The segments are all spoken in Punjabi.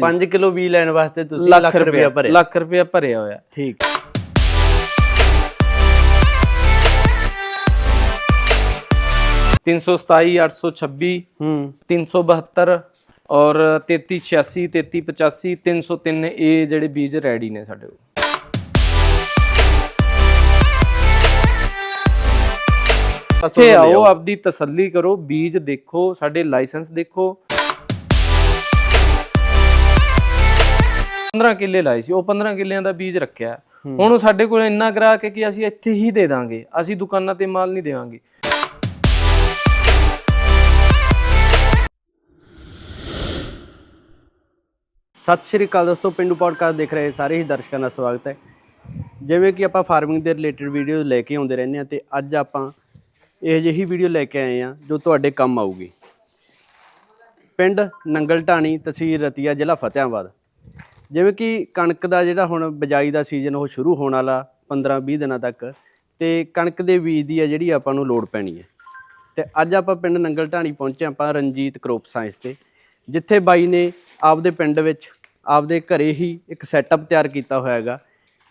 5 ਕਿਲੋ ਬੀ ਲੈਣ ਵਾਸਤੇ ਤੁਸੀਂ ਲੱਖ ਰੁਪਇਆ ਭਰਿਆ। ਲੱਖ ਰੁਪਇਆ ਭਰਿਆ ਹੋਇਆ। ਠੀਕ। ਤਿੰਨ ਸੌ ਸਤਾਈ ਅੱਠ ਸੌ ਛੱਬੀ ਹੂੰ। 372 ਔਰ 3386 3385 303 ਇਹ ਜਿਹੜੇ ਬੀਜ ਰੈਡੀ ਨੇ ਸਾਡੇ ਕੋਲ। ਇੱਥੇ ਆਓ ਆਪਦੀ ਤਸੱਲੀ ਕਰੋ ਬੀਜ ਦੇਖੋ ਸਾਡੇ ਲਾਇਸੈਂਸ ਦੇਖੋ। 15 ਕਿੱਲੇ ਲਾਏ ਸੀ ਉਹ 15 ਕਿੱਲਿਆਂ ਦਾ ਬੀਜ ਰੱਖਿਆ। ਹੁਣ ਸਾਡੇ ਕੋਲ ਇੰਨਾ ਗ੍ਰਾਹਕ ਹੈ ਕਿ ਅਸੀਂ ਇੱਥੇ ਹੀ ਦੇ ਦਾਂਗੇ ਅਸੀਂ ਦੁਕਾਨਾਂ ਤੇ ਮਾਲ ਨਹੀਂ ਦੇਵਾਂਗੇ। ਸਤਿ ਸ਼੍ਰੀ ਅਕਾਲ ਦੋਸਤੋ ਪਿੰਡੂ ਪੋਡਕਾਸਟ ਦੇਖ ਰਹੇ ਸਾਰੇ ਹੀ ਦਰਸ਼ਕਾਂ ਦਾ ਸਵਾਗਤ ਹੈ। ਜਿਵੇਂ ਕਿ ਆਪਾਂ ਫਾਰਮਿੰਗ ਦੇ ਰਿਲੇਟਡ ਵੀਡੀਓ ਲੈ ਕੇ ਆਉਂਦੇ ਰਹਿੰਦੇ ਆ ਤੇ ਅੱਜ ਆਪਾਂ ਇਹ ਜਿਹੀ ਵੀਡੀਓ ਲੈ ਕੇ ਆਏ ਆ ਜੋ ਤੁਹਾਡੇ ਕੰਮ ਆਊਗੀ। ਪਿੰਡ ਨੰਗਲ ਢਾਣੀ ਤਹਿਸੀਲ ਰਤੀਆ ਜ਼ਿਲ੍ਹਾ ਫਤਿਆਬਾਦ ਜਿਵੇਂ ਕਿ ਕਣਕ ਦਾ ਜਿਹੜਾ ਹੁਣ ਬਿਜਾਈ ਦਾ ਸੀਜ਼ਨ ਉਹ ਸ਼ੁਰੂ ਹੋਣ ਵਾਲਾ 15-20 ਦਿਨਾਂ ਤੱਕ, ਤੇ ਕਣਕ ਦੇ ਬੀਜ ਦੀ ਆ ਜਿਹੜੀ ਆਪਾਂ ਨੂੰ ਲੋੜ ਪੈਣੀ ਹੈ। ਤੇ ਅੱਜ ਆਪਾਂ ਪਿੰਡ ਨੰਗਲ ਢਾਣੀ ਪਹੁੰਚੇ ਆਪਾਂ ਰਣਜੀਤ ਕਰੋਪ ਸਾਇੰਸ ਤੇ, ਜਿੱਥੇ ਬਾਈ ਨੇ ਆਪਦੇ ਪਿੰਡ ਵਿੱਚ ਆਪਦੇ ਘਰੇ ਹੀ ਇੱਕ ਸੈਟਅਪ ਤਿਆਰ ਕੀਤਾ ਹੋਇਆ ਹੈਗਾ,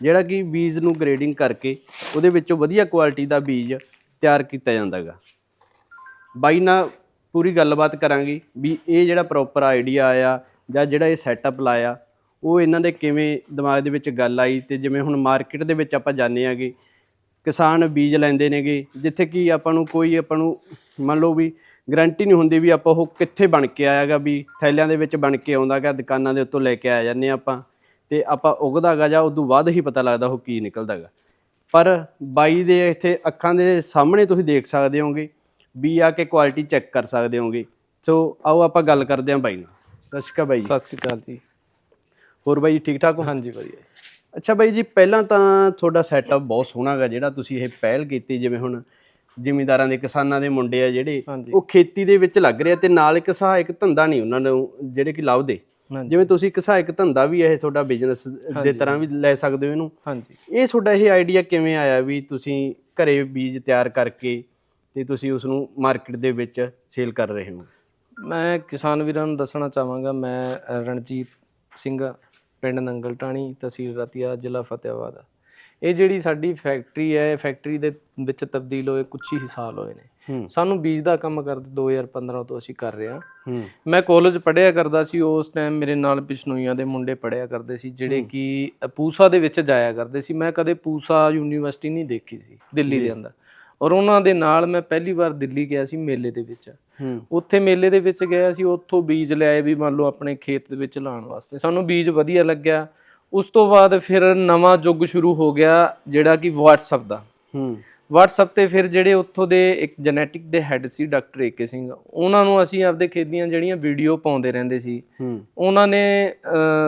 ਜਿਹੜਾ ਕਿ ਬੀਜ ਨੂੰ ਗ੍ਰੇਡਿੰਗ ਕਰਕੇ ਉਹਦੇ ਵਿੱਚੋਂ ਵਧੀਆ ਕੁਆਲਿਟੀ ਦਾ ਬੀਜ ਤਿਆਰ ਕੀਤਾ ਜਾਂਦਾ ਹੈਗਾ। ਬਾਈ ਨਾਲ ਪੂਰੀ ਗੱਲਬਾਤ ਕਰਾਂਗੇ ਵੀ ਇਹ ਜਿਹੜਾ ਪ੍ਰੋਪਰ ਆਈਡੀਆ ਆਇਆ ਜਾਂ ਜਿਹੜਾ ਇਹ ਸੈਟਅਪ ਲਾਇਆ ਉਹ ਇਹਨਾਂ ਦੇ ਕਿਵੇਂ ਦਿਮਾਗ ਦੇ ਵਿੱਚ ਗੱਲ ਆਈ ਤੇ ਜਿਵੇਂ ਹੁਣ ਮਾਰਕੀਟ ਦੇ ਵਿੱਚ ਆਪਾਂ ਜਾਣੇ ਆਗੇ ਕਿਸਾਨ ਬੀਜ ਲੈਂਦੇ ਨੇਗੇ, ਜਿੱਥੇ ਕਿ ਆਪਾਂ ਨੂੰ ਕੋਈ ਆਪਾਂ ਨੂੰ ਮੰਨ ਲਓ ਵੀ ਗਰੰਟੀ ਨਹੀਂ ਹੁੰਦੀ ਵੀ ਆਪਾਂ ਉਹ ਕਿੱਥੇ ਬਣ ਕੇ ਆਇਆਗਾ ਵੀ ਥੈਲਿਆਂ ਦੇ ਵਿੱਚ ਬਣ ਕੇ ਆਉਂਦਾਗਾ, ਦੁਕਾਨਾਂ ਦੇ ਉੱਤੋਂ ਲੈ ਕੇ ਆ ਜਾਂਦੇ ਹਾਂ ਆਪਾਂ ਤੇ ਆਪਾਂ ਉਗਦਾਗਾ ਜਾਂ ਉਦੋਂ ਬਾਅਦ ਹੀ ਪਤਾ ਲੱਗਦਾ ਉਹ ਕੀ ਨਿਕਲਦਾਗਾ। ਪਰ ਬਾਈ ਦੇ ਇੱਥੇ ਅੱਖਾਂ ਦੇ ਸਾਹਮਣੇ ਤੁਸੀਂ ਦੇਖ ਸਕਦੇ ਹੋਗੇ ਵੀ ਆ ਕੇ ਕੁਆਲਿਟੀ ਚੈੱਕ ਕਰ ਸਕਦੇ ਹੋਗੇ ਸੋ ਆਓ ਆਪਾਂ ਗੱਲ ਕਰਦੇ ਹਾਂ ਬਾਈ ਨਾਲ। ਸਤਿ ਸ਼੍ਰੀ ਅਕਾਲ ਬਾਈ ਸਤਿ ਸ਼੍ਰੀ ਅਕਾਲ ਜੀ। ਹੋਰ ਬਾਈ ਜੀ ਠੀਕ ਠਾਕ ਹੋ? ਹਾਂਜੀ ਵਧੀਆ ਅੱਛਾ ਬਾਈ ਜੀ ਪਹਿਲਾਂ ਤਾਂ ਤੁਹਾਡਾ ਸੈਟਅਪ ਬਹੁਤ ਸੋਹਣਾ ਹੈਗਾ ਜਿਹੜਾ ਤੁਸੀਂ ਇਹ ਪਹਿਲ ਕੀਤੀ ਜਿਵੇਂ ਹੁਣ ਜ਼ਿਮੀਂਦਾਰਾਂ ਦੇ ਕਿਸਾਨਾਂ ਦੇ ਮੁੰਡੇ ਆ ਜਿਹੜੇ। ਉਹ ਖੇਤੀ ਦੇ ਵਿੱਚ ਲੱਗ ਰਹੇ ਤੇ ਨਾਲ ਇੱਕ ਸਹਾਇਕ ਧੰਦਾ ਨਹੀਂ ਉਹਨਾਂ ਨੂੰ ਜਿਹੜੇ ਕਿ ਲੱਭਦੇ ਜਿਵੇਂ ਤੁਸੀਂ ਇੱਕ ਸਹਾਇਕ ਧੰਦਾ ਵੀ ਇਹ ਤੁਹਾਡਾ ਬਿਜ਼ਨਸ ਦੇ ਤਰ੍ਹਾਂ ਵੀ ਲੈ ਸਕਦੇ ਹੋ ਇਹਨੂੰ। ਹਾਂਜੀ। ਇਹ ਤੁਹਾਡਾ ਇਹ ਆਈਡੀਆ ਕਿਵੇਂ ਆਇਆ ਵੀ ਤੁਸੀਂ ਘਰੇ ਬੀਜ ਤਿਆਰ ਕਰਕੇ ਤੇ ਤੁਸੀਂ ਉਸ ਨੂੰ ਮਾਰਕੀਟ ਦੇ ਵਿੱਚ ਸੇਲ ਕਰ ਰਹੇ ਹੋ? ਮੈਂ ਕਿਸਾਨ ਵੀਰਾਂ ਨੂੰ ਦੱਸਣਾ ਚਾਹਾਂਗਾ ਮੈਂ ਰਣਜੀਤ ਸਿੰਘ ਪਿੰਡ ਨੰਗਲ ਟਾਣੀ ਤਹਿਸੀਲ ਰਤੀਆ ਜ਼ਿਲ੍ਹਾ ਫਤਿਆਬਾਦ ਇਹ ਜਿਹੜੀ ਸਾਡੀ ਫੈਕਟਰੀ ਹੈ ਫੈਕਟਰੀ ਦੇ ਵਿੱਚ ਤਬਦੀਲ ਹੋਏ ਕੁਝ ਹੀ ਸਾਲ ਹੋਏ ਨੇ। ਸਾਨੂੰ ਬੀਜ ਦਾ ਕੰਮ ਕਰਦੇ 2015 ਤੋਂ ਅਸੀਂ ਕਰ ਰਹੇ ਹਾਂ। ਮੈਂ ਕਾਲਜ ਪੜ੍ਹਿਆ ਕਰਦਾ ਸੀ ਉਸ ਟਾਈਮ ਮੇਰੇ ਨਾਲ ਬਿਸ਼ਨੋਈਆਂ ਦੇ ਮੁੰਡੇ ਪੜ੍ਹਿਆ ਕਰਦੇ ਸੀ ਜਿਹੜੇ ਕਿ ਪੂਸਾ ਦੇ ਵਿੱਚ ਜਾਇਆ ਕਰਦੇ ਸੀ। ਮੈਂ ਕਦੇ ਪੂਸਾ ਯੂਨੀਵਰਸਿਟੀ ਨਹੀਂ ਦੇਖੀ ਸੀ ਦਿੱਲੀ ਦੇ ਅੰਦਰ। ਔਰ ਉਹਨਾਂ ਦੇ ਨਾਲ ਮੈਂ ਪਹਿਲੀ ਵਾਰ ਦਿੱਲੀ ਗਿਆ ਸੀ ਮੇਲੇ ਦੇ ਵਿੱਚ। ਉੱਥੇ ਮੇਲੇ ਦੇ ਵਿੱਚ ਗਿਆ ਸੀ ਉੱਥੋਂ ਬੀਜ ਲਿਆਏ ਵੀ ਮੰਨ ਲਓ ਆਪਣੇ ਖੇਤ ਦੇ ਵਿੱਚ ਲਾਉਣ ਵਾਸਤੇ। ਸਾਨੂੰ ਬੀਜ ਵਧੀਆ ਲੱਗਿਆ। ਉਸ ਤੋਂ ਬਾਅਦ ਫਿਰ ਨਵਾਂ ਯੁੱਗ ਸ਼ੁਰੂ ਹੋ ਗਿਆ ਜਿਹੜਾ ਕਿ WhatsApp ਦਾ। ਹੂੰ। WhatsApp ਤੇ ਫਿਰ ਜਿਹੜੇ ਉੱਥੋਂ ਦੇ ਇੱਕ ਜੈਨੇਟਿਕ ਦੇ ਹੈੱਡ ਸੀ ਡਾਕਟਰ ਏਕੇ ਸਿੰਘ ਉਹਨਾਂ ਨੂੰ ਅਸੀਂ ਆਪਦੇ ਖੇਤ ਦੀਆਂ ਜਿਹੜੀਆਂ ਵੀਡੀਓ ਪਾਉਂਦੇ ਰਹਿੰਦੇ ਸੀ। ਹੂੰ। ਉਹਨਾਂ ਨੇ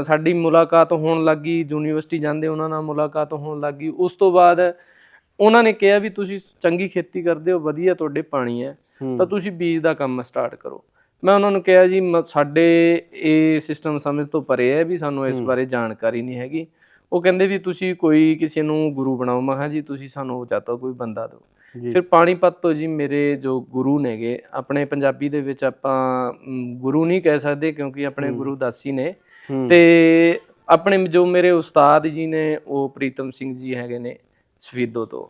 ਸਾਡੀ ਮੁਲਾਕਾਤ ਹੋਣ ਲੱਗੀ ਯੂਨੀਵਰਸਿਟੀ ਜਾਂਦੇ ਉਹਨਾਂ ਨਾਲ ਮੁਲਾਕਾਤ ਹੋਣ ਲੱਗੀ ਉਸ ਤੋਂ ਬਾਅਦ ਉਹਨਾਂ ਨੇ ਕਿਹਾ ਵੀ ਤੁਸੀਂ ਚੰਗੀ ਖੇਤੀ ਕਰਦੇ ਹੋ ਵਧੀਆ ਤੁਹਾਡੇ ਪਾਣੀ ਹੈ। ਤਾਂ ਤੁਸੀਂ ਬੀਜ ਦਾ ਕੰਮ ਸਟਾਰਟ ਕਰੋ। ਮੈਂ ਉਹਨਾਂ ਨੂੰ ਕਿਹਾ ਜੀ ਸਾਡੇ ਇਹ ਸਿਸਟਮ ਸਮਝ ਤੋਂ ਪਰੇ ਹੈ ਵੀ ਸਾਨੂੰ ਇਸ ਬਾਰੇ ਜਾਣਕਾਰੀ ਨਹੀਂ ਹੈਗੀ। ਉਹ ਕਹਿੰਦੇ ਵੀ ਤੁਸੀਂ ਕੋਈ ਕਿਸੇ ਨੂੰ ਗੁਰੂ ਬਣਾਓ ਮੈਂ ਕਿਹਾ ਜੀ ਤੁਸੀਂ ਸਾਨੂੰ ਜਾਂ ਤਾਂ ਕੋਈ ਬੰਦਾ ਦਿਓ। ਫਿਰ ਪਾਣੀਪਤ ਤੋਂ ਜੀ ਮੇਰੇ ਜੋ ਗੁਰੂ ਨੇਗੇ ਆਪਣੇ ਪੰਜਾਬੀ ਦੇ ਵਿੱਚ ਆਪਾਂ ਗੁਰੂ ਨਹੀਂ ਕਹਿ ਸਕਦੇ ਕਿਉਂਕਿ ਆਪਣੇ ਗੁਰੂ ਦਾਸੀ ਨੇ। ਤੇ ਆਪਣੇ ਜੋ ਮੇਰੇ ਉਸਤਾਦ ਜੀ ਨੇ ਉਹ ਪ੍ਰੀਤਮ ਸਿੰਘ ਜੀ ਹੈਗੇ ਨੇ। ਸਫੀਦੋ ਤੋਂ।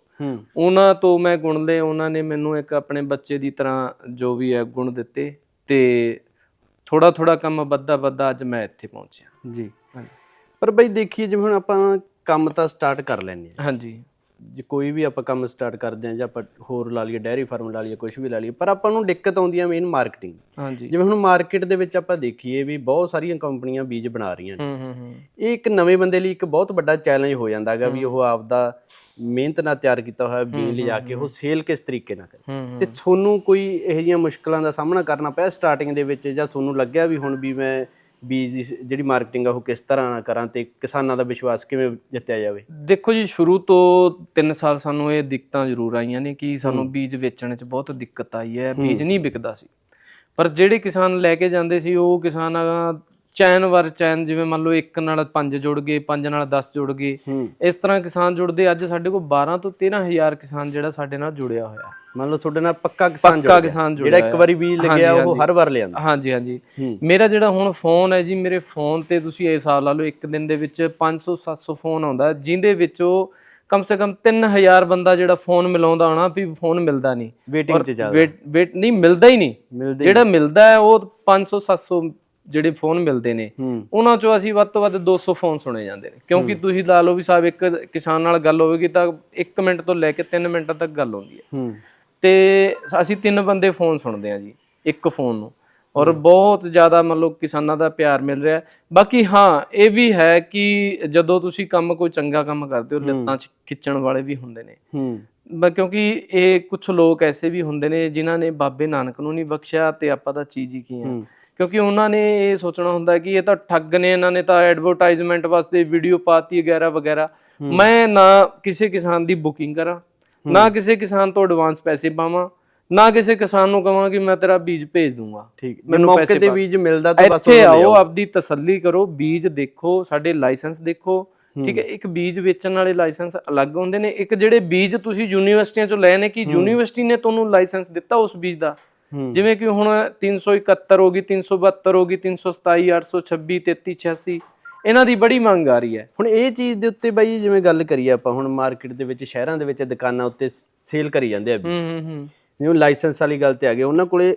ਉਹਨਾਂ ਤੋਂ ਮੈਂ ਗੁਣ ਲਏ ਉਹਨਾਂ ਨੇ ਮੈਨੂੰ ਇੱਕ ਆਪਣੇ ਬੱਚੇ ਦੀ ਤਰ੍ਹਾਂ ਜੋ ਵੀ ਹੈ ਗੁਣ ਦਿੱਤੇ ਤੇ ਥੋੜਾ ਥੋੜਾ ਕੰਮ ਵੱਧਦਾ ਵੱਧਦਾ ਅੱਜ ਮੈਂ ਇੱਥੇ ਪਹੁੰਚਿਆ। ਜੀ। ਪਰ ਬਈ ਦੇਖੀਏ ਜਿਵੇਂ ਹੁਣ ਆਪਾਂ ਕੰਮ ਤਾਂ ਸਟਾਰਟ ਕਰ ਲੈਂਦੇ ਆ ਹਾਂਜੀ। ਜੇ ਕੋਈ ਵੀ ਆਪਾਂ ਕੰਮ ਸਟਾਰਟ ਕਰਦੇ ਆ ਜਾਂ ਆਪਾਂ ਹੋਰ ਲਾ ਲਈਏ ਡੈਰੀ ਫਾਰਮ ਲਾ ਲਈਏ ਕੁਝ ਵੀ ਲਾ ਲਈਏ ਪਰ ਆਪਾਂ ਨੂੰ ਦਿੱਕਤ ਆਉਂਦੀ ਆ ਮੇਨ ਮਾਰਕੀਟਿੰਗ ਹਾਂਜੀ। ਜਿਵੇਂ ਹੁਣ ਮਾਰਕੀਟ ਦੇ ਵਿੱਚ ਆਪਾਂ ਦੇਖੀਏ ਵੀ ਬਹੁਤ ਸਾਰੀਆਂ ਕੰਪਨੀਆਂ ਬੀਜ ਬਣਾ ਰਹੀਆਂ ਨੇ। ਹੂੰ ਹੂੰ ਹੂੰ। ਇਹ ਇੱਕ ਨਵੇਂ ਬੰਦੇ ਲਈ ਇੱਕ ਬਹੁਤ ਵੱਡਾ ਚੈਲੰਜ ਹੋ ਜਾਂਦਾ ਹੈਗਾ ਵੀ ਉਹ ਆਪਦਾ ਮਿਹਨਤ ਨਾਲ ਤਿਆਰ ਕੀਤਾ ਹੋਇਆ ਬੀਜ ਲਿਜਾ ਕੇ ਉਹ ਸੇਲ ਕਿਸ ਤਰੀਕੇ ਨਾਲ ਕਰੇ? ਤੇ ਤੁਹਾਨੂੰ ਕੋਈ ਇਹੋ ਜਿਹੀਆਂ ਮੁਸ਼ਕਲਾਂ ਦਾ ਸਾਹਮਣਾ ਕਰਨਾ ਪਿਆ ਸਟਾਰਟਿੰਗ ਦੇ ਵਿੱਚ ਜਾਂ ਤੁਹਾਨੂੰ ਲੱਗਿਆ ਵੀ ਹੁਣ ਵੀ ਮੈਂ ਬੀਜ ਦੀ ਜਿਹੜੀ ਮਾਰਕੀਟਿੰਗ ਆ ਉਹ ਕਿਸ ਤਰ੍ਹਾਂ ਨਾਲ ਕਰਾਂ ਤੇ ਕਿਸਾਨਾਂ ਦਾ ਵਿਸ਼ਵਾਸ ਕਿਵੇਂ ਜਿੱਤਿਆ ਜਾਵੇ? ਦੇਖੋ ਜੀ ਸ਼ੁਰੂ ਤੋਂ 3 ਸਾਲ ਸਾਨੂੰ ਇਹ ਦਿੱਕਤਾਂ ਜ਼ਰੂਰ ਆਈਆਂ ਨੇ ਕਿ ਸਾਨੂੰ ਬੀਜ ਵੇਚਣ 'ਚ ਬਹੁਤ ਦਿੱਕਤ ਆਈ ਹੈ। ਬੀਜ ਨਹੀਂ ਵਿਕਦਾ ਸੀ। ਪਰ ਜਿਹੜੇ ਕਿਸਾਨ ਲੈ ਕੇ ਜਾਂਦੇ ਸੀ ਉਹ ਕਿਸਾਨਾਂ ਚੈਨ ਵਰ ਚੈਨ ਜਿਵੇਂ ਮੰਨ ਲਓ ਇੱਕ ਨਾਲ 5 ਜੁੜ ਗਏ 5 ਨਾਲ 10 ਜੁੜ ਗਏ ਇਸ ਤਰ੍ਹਾਂ ਕਿਸਾਨ ਜੁੜਦੇ ਅੱਜ ਸਾਡੇ ਕੋਲ 12 ਤੋਂ 13000 ਕਿਸਾਨ ਜਿਹੜਾ ਸਾਡੇ ਨਾਲ ਜੁੜਿਆ ਹੋਇਆ। ਮੰਨ ਲਓ ਤੁਹਾਡੇ ਨਾਲ ਪੱਕਾ ਕਿਸਾਨ ਪੱਕਾ ਜੁੜ ਗਿਆ। ਕਿਸਾਨ ਜਿਹੜਾ ਜੁੜਿਆ ਇੱਕ ਵਾਰੀ ਬੀਜ ਲੱਗਿਆ ਉਹ ਹਰ ਵਾਰ ਲਿਆਂਦਾ। ਹਾਂਜੀ ਹਾਂਜੀ। ਮੇਰਾ ਜਿਹੜਾ ਹੁਣ ਫੋਨ ਹੈ ਜੀ ਮੇਰੇ ਫੋਨ ਤੇ ਤੁਸੀਂ ਇਹ ਹਿਸਾਬ ਲਾ ਲਓ ਇੱਕ ਦਿਨ ਦੇ ਵਿੱਚ 500 700 ਫੋਨ ਆਉਂਦਾ ਜਿੰਦੇ ਵਿੱਚੋਂ ਕਮ ਸੇ ਕਮ 3000 ਬੰਦਾ ਜਿਹੜਾ ਫੋਨ ਮਿਲਾਉਂਦਾ ਹੋਣਾ ਵੀ ਫੋਨ ਮਿਲਦਾ ਨਹੀਂ। ਵੇਟਿੰਗ 'ਚ ਚੱਲਦਾ ਵੇਟ ਨਹੀਂ ਮਿਲਦਾ ਹੀ ਨਹੀਂ। ਜਿਹੜਾ ਮਿਲਦਾ ਹੈ ਉਹ 500 700 ਜਿਹੜੇ ਫੋਨ ਮਿਲਦੇ ਨੇ ਉਹਨਾਂ ਚੋਂ ਅਸੀਂ ਵੱਧ ਤੋਂ ਵੱਧ 200 ਫੋਨ ਸੁਣੇ ਜਾਂਦੇ ਨੇ। ਕਿਉਂਕਿ ਤੁਸੀਂ ਲਾ ਲਓ ਵੀ ਸਾਹਿਬ ਇੱਕ ਕਿਸਾਨ ਨਾਲ ਗੱਲ ਹੋਵੇਗੀ ਤਾਂ 1 ਮਿੰਟ ਤੋਂ ਲੈ ਕੇ 3 ਮਿੰਟਾਂ ਤੱਕ ਗੱਲ ਹੁੰਦੀ ਹੈ। ਤੇ ਅਸੀਂ ਤਿੰਨ ਬੰਦੇ ਫੋਨ ਸੁਣਦੇ ਆ ਜੀ ਇੱਕ ਫੋਨ ਨੂੰ। ਔਰ ਬਹੁਤ ਜ਼ਿਆਦਾ ਮਤਲਬ ਕਿਸਾਨਾਂ ਦਾ ਪਿਆਰ ਮਿਲ ਰਿਹਾ। ਬਾਕੀ ਹਾਂ ਇਹ ਵੀ ਹੈ ਕਿ ਜਦੋਂ ਤੁਸੀਂ ਕੰਮ ਕੋਈ ਚੰਗਾ ਕੰਮ ਕਰਦੇ ਹੋ ਲੱਤਾਂ 'ਚ ਖਿੱਚਣ ਵਾਲੇ ਵੀ ਹੁੰਦੇ ਨੇ। ਹੂੰ। ਕਿਉਂਕਿ ਇਹ ਕੁਝ ਲੋਕ ਐਸੇ ਵੀ ਹੁੰਦੇ ਨੇ ਜਿਨ੍ਹਾਂ ਨੇ ਬਾਬੇ ਨਾਨਕ ਨੂੰ ਨਹੀਂ ਬਖਸ਼ਿਆ ਤੇ ਆਪਾਂ ਤਾਂ ਚੀਜ਼ ਹੀ ਕੀ ਆ। ਹੂੰ। ਕਿਉਂਕਿ ਉਹਨਾਂ ਨੇ ਇਹ ਸੋਚਣਾ ਹੁੰਦਾ ਕਿ ਇਹ ਤਾਂ ਠੱਗ ਨੇ ਇਹਨਾਂ ਨੇ ਤਾਂ ਐਡਵਰਟਾਈਜ਼ਮੈਂਟ ਵਾਸਤੇ ਵੀਡੀਓ ਪਾਤੀ ਵਗੈਰਾ ਵਗੈਰਾ। ਮੈਂ ਨਾ ਕਿਸੇ ਕਿਸਾਨ ਦੀ ਬੁਕਿੰਗ ਕਰਾਂ ਨਾ ਕਿਸੇ ਕਿਸਾਨ ਤੋਂ ਐਡਵਾਂਸ ਪੈਸੇ ਪਾਵਾਂ ਨਾ ਕਿਸੇ ਕਿਸਾਨ ਨੂੰ ਕਹਾਂ ਕਿ ਮੈਂ ਤੇਰਾ ਬੀਜ ਭੇਜ ਦੂੰਗਾ। ਠੀਕ ਮੈਨੂੰ ਪੈਸੇ ਤੇ ਬੀਜ ਮਿਲਦਾ ਤਾਂ ਬਸ ਇੱਥੇ ਆਓ ਆਪਦੀ ਤਸੱਲੀ ਕਰੋ ਬੀਜ ਦੇਖੋ ਸਾਡੇ ਲਾਇਸੈਂਸ ਦੇਖੋ ਠੀਕ ਹੈ ਇੱਕ ਬੀਜ ਵੇਚਣ ਵਾਲੇ ਲਾਇਸੈਂਸ ਅਲੱਗ ਹੁੰਦੇ ਨੇ ਇੱਕ ਜਿਹੜੇ ਬੀਜ ਤੁਸੀਂ ਯੂਨੀਵਰਸਿਟੀਆਂ ਚੋਂ ਲਏ ਨੇ ਕਿ ਯੂਨੀਵਰਸਿਟੀ ਨੇ ਤੁਹਾਨੂੰ ਲਾਇਸੈਂਸ ਦਿੱਤਾ ਉਸ ਬੀਜ ਦਾ? ਜਿਵੇਂ ਕਿ ਹੁਣ 371 ਹੋ ਗਈ 372 ਹੋ ਗਈ 327 826 33 86 ਇਹਨਾਂ ਦੀ ਬੜੀ ਮੰਗ ਆ ਰਹੀ ਹੈ। ਹੁਣ ਇਹ ਚੀਜ਼ ਦੇ ਉੱਤੇ ਬਾਈ ਜਿਵੇਂ ਗੱਲ ਕਰੀਏ ਆਪਾਂ ਹੁਣ ਮਾਰਕੀਟ ਦੇ ਵਿੱਚ ਸ਼ਹਿਰਾਂ ਦੇ ਵਿੱਚ ਦੁਕਾਨਾਂ ਉੱਤੇ ਸੇਲ ਕਰੀ ਜਾਂਦੇ ਆ ਬੀਜ। ਹੂੰ ਹੂੰ ਹੂੰ। ਜਿਵੇਂ ਲਾਇਸੈਂਸ ਵਾਲੀ ਗੱਲ ਤੇ ਆ ਗਏ ਉਹਨਾਂ ਕੋਲੇ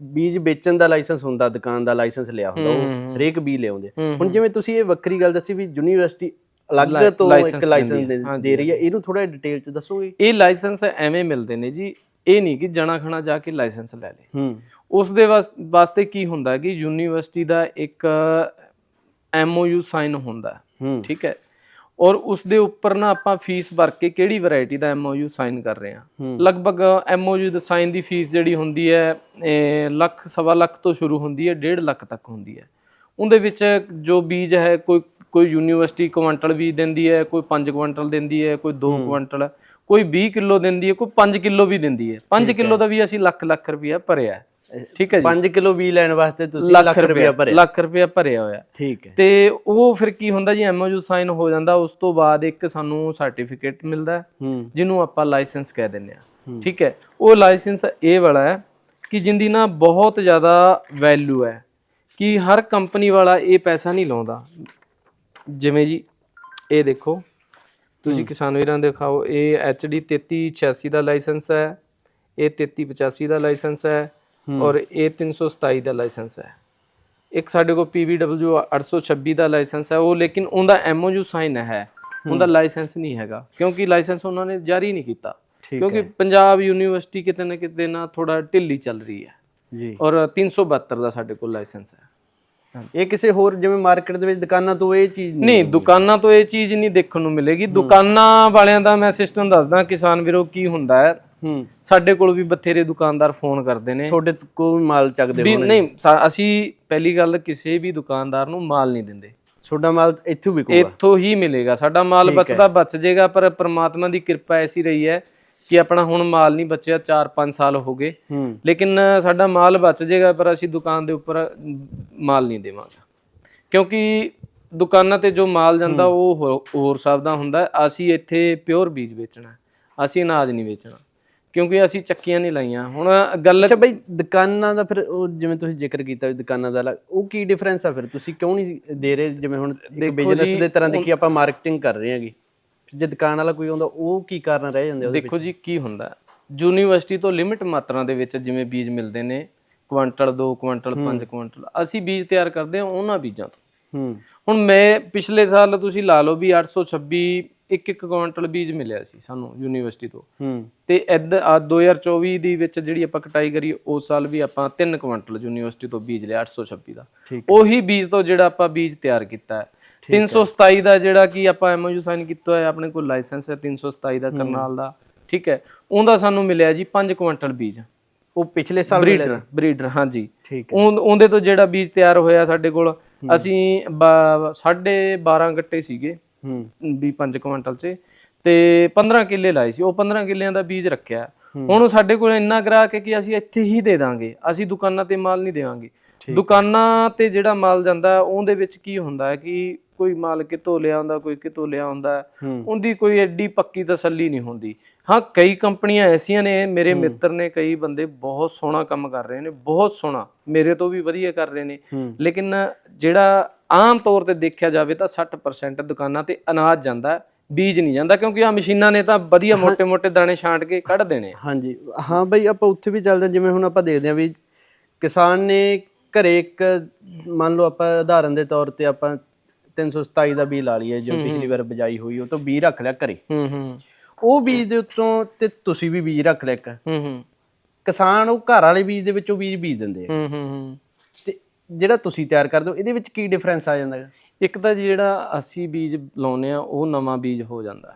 ਬੀਜ ਵੇਚਣ ਦਾ ਲਾਇਸੈਂਸ ਹੁੰਦਾ ਦੁਕਾਨ ਦਾ ਲਾਇਸੈਂਸ ਲਿਆ ਹੁੰਦਾ ਉਹ ਹਰੇਕ ਬੀ ਲਿਆਉਂਦੇ ਹੁਣ ਜਿਵੇਂ ਤੁਸੀਂ ਇਹ ਵੱਖਰੀ ਗੱਲ ਦੱਸੀ ਵੀ ਯੂਨੀਵਰਸਿਟੀ ਅਲੱਗ ਤੋਂ ਇੱਕ ਲਾਇਸੈਂਸ ਦੇ ਰਹੀ ਹੈ ਇਹਨੂੰ ਥੋੜਾ ਡਿਟੇਲ ਚ ਦੱਸੋਗੇ? ਇਹ ਲਾਇਸੈਂਸ ਐਵੇਂ ਮਿਲਦੇ ਨੇ ਜੀ ਇਹ ਨਹੀਂ ਕਿ ਜਣਾ ਖਣਾ ਜਾ ਕੇ ਲਾਇਸੈਂਸ ਲੈ ਲੇ। ਹੂੰ। ਉਸ ਦੇ ਵਾਸ- ਵਾਸਤੇ ਕੀ ਹੁੰਦਾ ਕਿ ਯੂਨੀਵਰਸਿਟੀ ਦਾ ਇੱਕ ਐਮਓਯੂ ਸਾਈਨ ਹੁੰਦਾ ਠੀਕ ਹੈ। ਔਰ ਉਸ ਦੇ ਉੱਪਰ ਨਾ ਆਪਾਂ ਫੀਸ ਭਰ ਕੇ ਕਿਹੜੀ ਵੈਰਾਈਟੀ ਦਾ ਐਮਓਯੂ ਸਾਈਨ ਕਰ ਰਹੇ ਹਾਂ। ਲਗਭਗ ਐਮਓਯੂ ਦਾ ਸਾਈਨ ਦੀ ਫੀਸ ਜਿਹੜੀ ਹੁੰਦੀ ਹੈ ਲੱਖ ਸਵਾ ਲੱਖ ਤੋਂ ਸ਼ੁਰੂ ਹੁੰਦੀ ਹੈ 1.5 ਲੱਖ ਤੱਕ ਹੁੰਦੀ ਹੈ। ਉਹਦੇ ਵਿੱਚ ਜੋ ਬੀਜ ਹੈ ਕੋਈ ਕੋਈ ਯੂਨੀਵਰਸਿਟੀ ਕੁਆਂਟਲ ਵੀ ਦਿੰਦੀ ਹੈ ਕੋਈ 5 ਕੁਆਂਟਲ ਦਿੰਦੀ ਹੈ ਕੋਈ 2 ਕੁਆਂਟਲ। ਕੋਈ 20 ਕਿਲੋ ਦਿੰਦੀ ਹੈ ਕੋਈ 5 ਕਿਲੋ ਵੀ ਦਿੰਦੀ ਹੈ। 5 ਕਿਲੋ ਦਾ ਵੀ ਅਸੀਂ ਲੱਖ ਲੱਖ ਰੁਪਇਆ ਭਰਿਆ। ਠੀਕ ਹੈ ਜੀ? 5 ਕਿਲੋ ਬੀ ਲੈਣ ਵਾਸਤੇ ਤੁਸੀਂ ਲੱਖ ਰੁਪਇਆ ਭਰਿਆ। ਲੱਖ ਰੁਪਇਆ ਭਰਿਆ ਹੋਇਆ। ਠੀਕ ਹੈ। ਤੇ ਉਹ ਫਿਰ ਕੀ ਹੁੰਦਾ ਜੀ ਐਮਓਯੂ ਸਾਈਨ ਹੋ ਜਾਂਦਾ ਉਸ ਤੋਂ ਬਾਅਦ ਇੱਕ ਸਾਨੂੰ ਸਰਟੀਫਿਕੇਟ ਮਿਲਦਾ ਜਿਹਨੂੰ ਆਪਾਂ ਲਾਇਸੈਂਸ ਕਹਿ ਦਿੰਦੇ ਆ ਠੀਕ ਹੈ? ਉਹ ਲਾਇਸੈਂਸ ਇਹ ਵਾਲਾ ਹੈ ਕਿ ਜਿੰਦੀ ਨਾ ਬਹੁਤ ਜ਼ਿਆਦਾ ਵੈਲਿਊ ਹੈ ਕਿ ਹਰ ਕੰਪਨੀ ਵਾਲਾ ਇਹ ਪੈਸਾ ਨਹੀਂ ਲਾਉਂਦਾ। ਜਿਵੇਂ ਜੀ ਇਹ ਦੇਖੋ। ਤੁਸੀਂ ਕਿਸਾਨ ਵੀਰਾਂ ਦੇ ਦਿਖਾਓ ਇਹ HD 3386 ਦਾ ਲਾਇਸੈਂਸ ਹੈ ਇਹ 3385 ਦਾ ਲਾਇਸੈਂਸ ਹੈ ਔਰ ਇਹ 327 ਦਾ ਲਾਇਸੈਂਸ ਹੈ। ਇੱਕ ਸਾਡੇ ਕੋਲ PVW 826 ਦਾ ਲਾਇਸੈਂਸ ਹੈ ਉਹ ਲੇਕਿਨ ਉਹਦਾ MOU ਸਾਈਨ ਹੈ ਉਹਦਾ ਲਾਇਸੈਂਸ ਨਹੀਂ ਹੈਗਾ ਕਿਉਂਕਿ ਲਾਇਸੈਂਸ ਉਹਨਾਂ ਨੇ ਜਾਰੀ ਨਹੀਂ ਕੀਤਾ। ਕਿਉਂਕਿ ਪੰਜਾਬ ਯੂਨੀਵਰਸਿਟੀ ਕਿਤੇ ਨਾ ਕਿਤੇ ਨਾ ਥੋੜਾ ਢਿੱਲੀ ਚੱਲ ਰਹੀ ਹੈ। ਜੀ। ਔਰ 372 ਦਾ ਸਾਡੇ ਕੋਲ ਲਾਇਸੈਂਸ ਹੈ। ਇਹ ਕਿਸੇ ਹੋਰ ਜਿਵੇਂ ਮਾਰਕੀਟ ਦੇ ਵਿੱਚ ਦੁਕਾਨਾਂ ਤੋਂ ਇਹ ਚੀਜ਼ ਨਹੀਂ ਨਹੀਂ ਦੁਕਾਨਾਂ ਤੋਂ ਇਹ ਚੀਜ਼ ਨਹੀਂ ਦੇਖਣ ਨੂੰ ਮਿਲੇਗੀ। ਦੁਕਾਨਾਂ ਵਾਲਿਆਂ ਦਾ ਮੈਂ ਸਿਸਟਮ ਦੱਸਦਾ ਕਿਸਾਨ ਵੀਰੋ ਕੀ ਹੁੰਦਾ ਹੈ? ਹੂੰ। ਸਾਡੇ ਕੋਲ ਵੀ ਬਥੇਰੇ ਦੁਕਾਨਦਾਰ ਫੋਨ ਕਰਦੇ ਨੇ। ਤੁਹਾਡੇ ਕੋਈ ਮਾਲ ਚੱਕਦੇ ਹੋਣੇ ਨਹੀਂ ਅਸੀਂ ਪਹਿਲੀ ਗੱਲ ਕਿਸੇ ਵੀ ਦੁਕਾਨਦਾਰ ਨੂੰ ਮਾਲ ਨਹੀਂ ਦਿੰਦੇ। ਤੁਹਾਡਾ ਮਾਲ ਇੱਥੋਂ ਵਿਕੂਗਾ ਇੱਥੋਂ ਹੀ ਮਿਲੇਗਾ। ਸਾਡਾ ਮਾਲ ਬਚਦਾ ਬਚ ਜਾਏਗਾ ਪਰ ਪ੍ਰਮਾਤਮਾ ਦੀ ਕਿਰਪਾ ਐਸੀ ਰਹੀ ਹੈ ਕਿ ਆਪਣਾ ਹੁਣ ਮਾਲ ਨਹੀਂ ਬਚਿਆ 4-5 ਸਾਲ ਹੋ ਗਏ। ਲੇਕਿਨ ਸਾਡਾ ਮਾਲ ਬਚ ਜਾਏਗਾ ਪਰ ਅਸੀਂ ਦੁਕਾਨ ਦੇ ਉੱਪਰ ਮਾਲ ਨਹੀਂ ਦੇਵਾਂਗੇ। ਕਿਉਂਕਿ ਦੁਕਾਨਾਂ ਤੇ ਜੋ ਮਾਲ ਜਾਂਦਾ ਉਹ ਹੋਰ- ਹਿਸਾਬ ਦਾ ਹੁੰਦਾ। ਅਸੀਂ ਇੱਥੇ ਪਿਓਰ ਬੀਜ ਵੇਚਣਾ। ਅਸੀਂ ਅਨਾਜ ਨਹੀਂ ਵੇਚਣਾ। ਕਿਉਂਕਿ ਅਸੀਂ ਚੱਕੀਆਂ ਨਹੀਂ ਲਾਈਆਂ। ਹੁਣ ਗੱਲ ਅੱਛਾ ਬਈ ਦੁਕਾਨਾਂ ਦਾ ਫਿਰ ਉਹ ਜਿਵੇਂ ਤੁਸੀਂ ਜ਼ਿਕਰ ਕੀਤਾ ਵੀ ਦੁਕਾਨਾਂ ਦਾ ਉਹ ਕੀ ਡਿਫਰੈਂਸ ਆ ਫਿਰ? ਤੁਸੀਂ ਕਿਉਂ ਨਹੀਂ ਦੇ ਰਹੇ? ਜਿਵੇਂ ਹੁਣ ਇੱਕ ਬਿਜ਼ਨਸ ਦੇ ਤਰ੍ਹਾਂ ਦੇਖੀ ਆਪਾਂ ਮਾਰਕੀਟਿੰਗ ਕਰ ਰਹੇ ਹਾਂਗੇ। ਜੇ ਦੁਕਾਨ ਵਾਲਾ ਕੋਈ ਆਉਂਦਾ ਉਹ ਕੀ ਕਾਰਨ ਰਹਿ ਜਾਂਦੇ ਉਹਦੇ ਦੇਖੋ ਜੀ ਕੀ ਹੁੰਦਾ। ਯੂਨੀਵਰਸਿਟੀ ਤੋਂ ਲਿਮਿਟ ਮਾਤਰਾ ਦੇ ਵਿੱਚ ਜਿਵੇਂ ਬੀਜ ਮਿਲਦੇ ਨੇ ਕੁਆਂਟਲ 2 ਕੁਆਂਟਲ 5 ਕੁਆਂਟਲ ਅਸੀਂ ਬੀਜ ਤਿਆਰ ਕਰਦੇ ਹਾਂ ਉਹਨਾਂ ਬੀਜਾਂ ਤੋਂ। ਹੂੰ। ਹੁਣ ਮੈਂ ਪਿਛਲੇ ਸਾਲ ਤੁਸੀਂ ਲਾ ਲਓ ਵੀ 826 ਇੱਕ ਇੱਕ ਕੁਆਂਟਲ ਬੀਜ ਮਿਲਿਆ ਸੀ ਸਾਨੂੰ ਯੂਨੀਵਰਸਿਟੀ ਤੋਂ। ਹੂੰ। ਤੇ ਆ 2024 ਦੀ ਵਿੱਚ ਜਿਹੜੀ ਆਪਾਂ ਕਟਾਈ ਕਰੀ ਉਸ ਸਾਲ ਵੀ ਆਪਾਂ 3 ਕੁਆਂਟਲ ਯੂਨੀਵਰਸਿਟੀ ਤੋਂ ਬੀਜ ਲਿਆ 826 ਦਾ। ਉਹੀ ਬੀਜ ਤੋਂ ਜਿਹੜਾ ਆਪਾਂ ਬੀਜ ਤਿਆਰ ਕੀਤਾ ਹੈ। 327 ਦਾ ਜਿਹੜਾ ਕਿ ਆਪਾਂ ਐਮਓਯੂ ਸਾਈਨ ਕੀਤਾ ਹੋਇਆ ਆਪਣੇ ਕੋਲ ਲਾਇਸੈਂਸ ਹੈ 327 ਦਾ ਕਰਨਾਲ ਦਾ। ਠੀਕ ਹੈ। ਉਹਦਾ ਸਾਨੂੰ ਮਿਲਿਆ ਜੀ 5 ਕੁਆਂਟਲ ਬੀਜ। ਉਹ ਪਿਛਲੇ ਸਾਲ ਬਰੀਡਰ ਬਰੀਡਰ ਹਾਂਜੀ। ਉਹਦੇ ਤੋਂ ਜਿਹੜਾ ਬੀਜ ਤਿਆਰ ਹੋਇਆ ਸਾਡੇ ਕੋਲ ਅਸੀਂ ਬ- ਸਾਢੇ 12 ਗੱਟੇ ਸੀਗੇ ਹੂੰ। ਵੀ 5 ਕੁਇੰਟਲ 'ਚ। ਤੇ 15 ਕਿੱਲੇ ਲਾਏ ਸੀ। ਉਹ 15 ਕਿੱਲਿਆਂ ਦਾ ਬੀਜ ਰੱਖਿਆ। ਹੁਣ ਸਾਡੇ ਕੋਲ ਇੰਨਾ ਗ੍ਰਾਹਕ ਹੈ ਕਿ ਅਸੀਂ ਇੱਥੇ ਹੀ ਦੇ ਦਾਂਗੇ। ਅਸੀਂ ਦੁਕਾਨਾਂ ਤੇ ਮਾਲ ਨਹੀਂ ਦੇਵਾਂਗੇ। ਦੁਕਾਨਾਂ ਤੇ ਜਿਹੜਾ ਮਾਲ ਜਾਂਦਾ ਉਹਦੇ ਵਿੱਚ ਕੀ ਹੁੰਦਾ ਹੈ ਕਿ ਕੋਈ ਮਾਲ ਕਿਤੋਂ ਲਿਆ ਹੁੰਦਾ ਕੋਈ ਕਿਤੋਂ ਲਿਆ ਹੁੰਦਾ। ਉਹਦੀ ਕੋਈ ਐਡੀ ਪੱਕੀ ਤਸੱਲੀ ਨਹੀਂ ਹੁੰਦੀ। ਹਾਂ ਕਈ ਕੰਪਨੀਆਂ ਐਸੀਆਂ ਨੇ ਮੇਰੇ ਮਿੱਤਰ ਨੇ ਕਈ ਬੰਦੇ ਬਹੁਤ ਸੋਹਣਾ ਕੰਮ ਕਰ ਰਹੇ ਨੇ ਬਹੁਤ ਸੋਹਣਾ। ਮੇਰੇ ਤੋਂ ਵੀ ਵਧੀਆ ਕਰ ਰਹੇ ਨੇ। ਲੇਕਿਨ ਜਿਹੜਾ ਆਮ ਤੌਰ ਤੇ ਦੇਖਿਆ ਜਾਵੇ ਤਾਂ 60% ਦੁਕਾਨਾਂ ਤੇ ਅਨਾਜ ਜਾਂਦਾ ਬੀਜ ਨਹੀਂ ਜਾਂਦਾ ਕਿਉਂਕਿ ਆ ਮਸ਼ੀਨਾਂ ਨੇ ਤਾਂ ਵਧੀਆ ਮੋٹے-ਮੋٹے ਦਾਣੇ ਛਾਂਟ ਕੇ ਕੱਢ ਦੇਣੇ ਹਾਂਜੀ। ਹਾਂ ਬਈ ਆਪਾਂ ਉੱਥੇ ਵੀ ਚੱਲਦੇ ਜਿਵੇਂ ਹੁਣ ਆਪਾਂ ਦੇਖਦੇ ਆਂ ਵੀ ਕਿਸਾਨ ਨੇ ਘਰੇ ਇੱਕ ਮੰਨ ਲਓ ਆਪਾਂ ਉਦਾਹਰਨ ਦੇ ਤੌਰ ਤੇ ਆਪਾਂ 327 ਦਾ ਬੀਜ ਲਾ ਲਈਏ ਜੋ ਪਿਛਲੀ ਵਾਰ ਬਜਾਈ ਹੋਈ ਉਹ ਤੋਂ ਬੀਜ ਰੱਖ ਲਿਆ ਘਰੇ। ਹੂੰ ਹੂੰ। ਉਹ ਬੀਜ ਦੇ ਉੱਤੋਂ ਤੇ ਤੁਸੀਂ ਵੀ ਬੀਜ ਰੱਖ ਲਿਆ ਇੱਕ। ਹੂੰ ਹੂੰ। ਕਿਸਾਨ ਉਹ ਘਰ ਵਾਲੇ ਬੀਜ ਦੇ ਵਿੱਚੋਂ ਬੀਜ ਬੀਜ ਦਿੰਦੇ ਆ। ਹੂੰ ਹੂੰ ਤੇ ਜਿਹੜਾ ਤੁਸੀਂ ਤਿਆਰ ਕਰਦੇ ਹੋ ਇਹਦੇ ਵਿੱਚ ਕੀ ਡਿਫਰੈਂਸ ਆ ਜਾਂਦਾ? ਹੈ ਇੱਕ ਤਾਂ ਜਿਹੜਾ ਅਸੀਂ ਬੀਜ ਲਾਉਨੇ ਆ ਉਹ ਨਵਾਂ ਬੀਜ ਹੋ ਜਾਂਦਾ।